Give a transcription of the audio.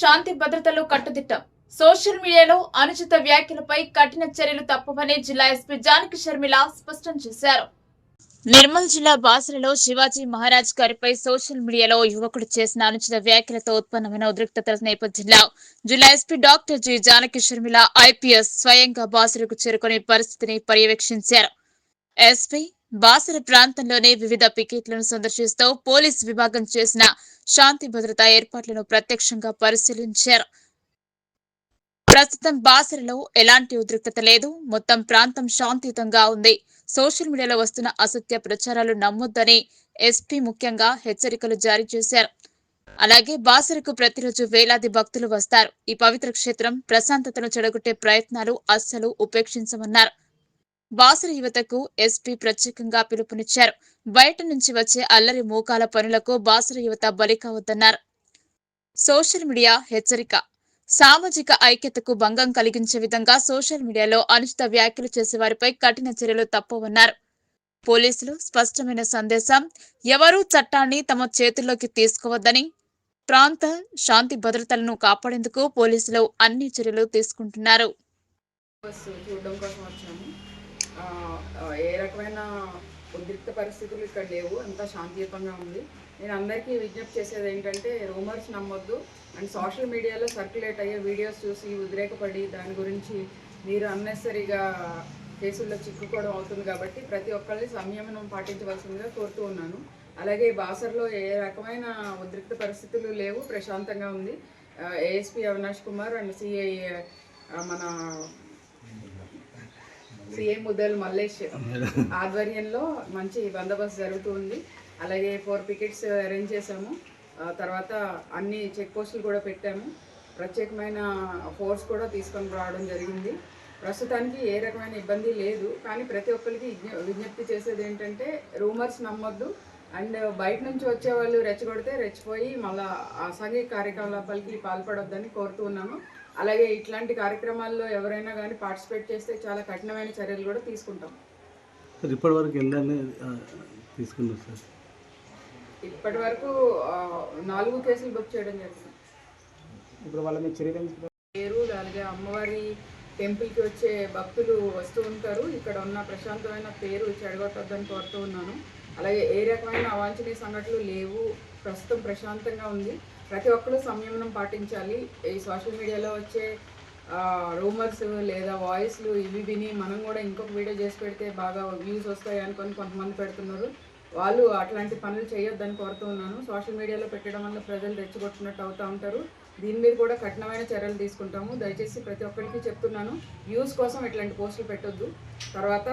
శాంతి భద్రతలు కట్టుదిట్టం. సోషల్ మీడియాలో అనుచిత వ్యాఖ్యలపై కఠిన చర్యలు తప్పవని జిల్లా ఎస్పీ జానకి షర్మిల స్పష్టం చేశారు. నిర్మల్ జిల్లా బాసరలో శివాజీ మహారాజ్ గారిపై సోషల్ మీడియాలో యువకుడు చేసిన అనుచిత వ్యాఖ్యలతో ఉత్పన్నమైన ఉద్రిక్తతల నేపథ్యంలో జిల్లా SP doctor G Janaki Sharmila IPS స్వయంగా బాసరకు చేరుకుని పరిస్థితిని పర్యవేక్షించారు. ఎస్పీ బాసర ప్రాంతంలోనే వివిధ పికెట్లను సందర్శిస్తూ పోలీస్ విభాగం చేసిన శాంతి భద్రతా ఏర్పాట్లను ప్రత్యక్షంగా పరిశీలించారు. ప్రస్తుతం బాసరలో ఎలాంటి ఉద్రిక్తత లేదు. మొత్తం ప్రాంతం శాంతియుతంగా ఉంది. సోషల్ మీడియాలో వస్తున్న అసత్య ప్రచారాలు నమ్మొద్దని ఎస్పీ ముఖ్యంగా హెచ్చరికలు జారీ చేశారు. అలాగే బాసరకు ప్రతిరోజు వేలాది భక్తులు వస్తారు. ఈ పవిత్ర క్షేత్రం ప్రశాంతతను చెడగొట్టే ప్రయత్నాలు అస్సలు ఉపేక్షించమన్నారు. బాసర యువతకు ఎస్పీ ప్రత్యేకంగా పిలుపునిచ్చారు. బయట నుంచి వచ్చే అల్లరి మూకాల పనులకు బాసర యువత బలి కావద్దన్నారు సోషల్ మీడియా హెచ్చరిక. సామాజిక ఐక్యతకు భంగం కలిగించే విధంగా సోషల్ మీడియాలో అనుచిత వ్యాఖ్యలు చేసే వారిపై కఠిన చర్యలు తప్పవన్నారు. పోలీసులు స్పష్టమైన సందేశం ఎవరూ చట్టాన్ని తమ చేతుల్లోకి తీసుకోవద్దని ప్రాంత శాంతి భద్రతలను కాపాడేందుకు పోలీసులు అన్ని చర్యలు తీసుకుంటున్నారు. చూడడం కోసం వచ్చాము. ఏ రకమైన ఉద్రిక్త పరిస్థితులు ఇక్కడ లేవు. అంతా శాంతియుతంగా ఉంది. నేను అందరికీ విజ్ఞప్తి చేసేది ఏంటంటే రూమర్స్ నమ్మొద్దు. అండ్ సోషల్ మీడియాలో సర్క్యులేట్ అయ్యే వీడియోస్ చూసి ఉద్రేకపడి దాని గురించి మీరు అన్నెసరీగా కేసుల్లో చిక్కుకోవడం అవుతుంది కాబట్టి ప్రతి ఒక్కరిని సంయమనం పాటించవలసిందిగా కోరుతూ ఉన్నాను. అలాగే బాసర్లో ఏ రకమైన ఉద్రిక్త పరిస్థితులు లేవు. ప్రశాంతంగా ఉంది. ASP Avinash Kumar and CI మన సీఎం ఉదల్ మల్లేష్ ఆధ్వర్యంలో మంచి బందోబస్తు జరుగుతుంది. అలాగే ఫోర్ పికెట్స్ అరేంజ్ చేశాము. తర్వాత అన్ని చెక్ పోస్టులు కూడా పెట్టాము. ప్రత్యేకమైన ఫోర్స్ కూడా తీసుకొని రావడం జరిగింది. ప్రస్తుతానికి ఏ రకమైన ఇబ్బంది లేదు. కానీ ప్రతి ఒక్కరికి విజ్ఞ- విజ్ఞప్తి చేసేది ఏంటంటే రూమర్స్ నమ్మొద్దు. అండ్ బయట నుంచి వచ్చే వాళ్ళు రెచ్చగొడితే రెచ్చిపోయి మళ్ళా అసాంఘిక కార్యకలాపాలకి పాల్పడొద్దని కోరుతూ ఉన్నాను అలాగే ఇట్లాంటి కార్యక్రమాల్లో ఎవరైనా కానీ పార్టిసిపేట్ చేస్తే చాలా కఠినమైన చర్యలు కూడా తీసుకుంటాం. సార్ ఇప్పటి వరకు సార్? ఇప్పటి వరకు నాలుగు కేసులు బుక్ చేయడం జరిగింది. ఇప్పుడు వాళ్ళ చర్యలు పేరు అలాగే అమ్మవారి టెంపుల్కి వచ్చే భక్తులు వస్తూ ఉంటారు. ఇక్కడ ఉన్న ప్రశాంతమైన పేరు చెడగొట్టొద్దని కోరుతూ ఉన్నాను. అలాగే ఏ రకమైన అవాంఛనీయ సంఘటనలు లేవు. ప్రస్తుతం ప్రశాంతంగా ఉంది. ప్రతి ఒక్కరూ సంయమనం పాటించాలి. ఈ సోషల్ మీడియాలో వచ్చే రూమర్స్ లేదా వాయిస్లు ఇవి విని మనం కూడా ఇంకొక వీడియో చేసి పెడితే బాగా వ్యూస్ వస్తాయి అనుకొని కొంతమంది పెడుతున్నారు. వాళ్ళు అట్లాంటి పనులు చేయొద్దని కోరుతూ ఉన్నాను. సోషల్ మీడియాలో పెట్టడం వల్ల ప్రజలు రెచ్చగొట్టినట్టు అవుతూ ఉంటారు. దీని మీద కూడా కఠినమైన చర్యలు తీసుకుంటాము. దయచేసి ప్రతి ఒక్కరికి చెప్తున్నాను. వ్యూస్ కోసం ఇట్లాంటి పోస్టులు పెట్టొద్దు. తర్వాత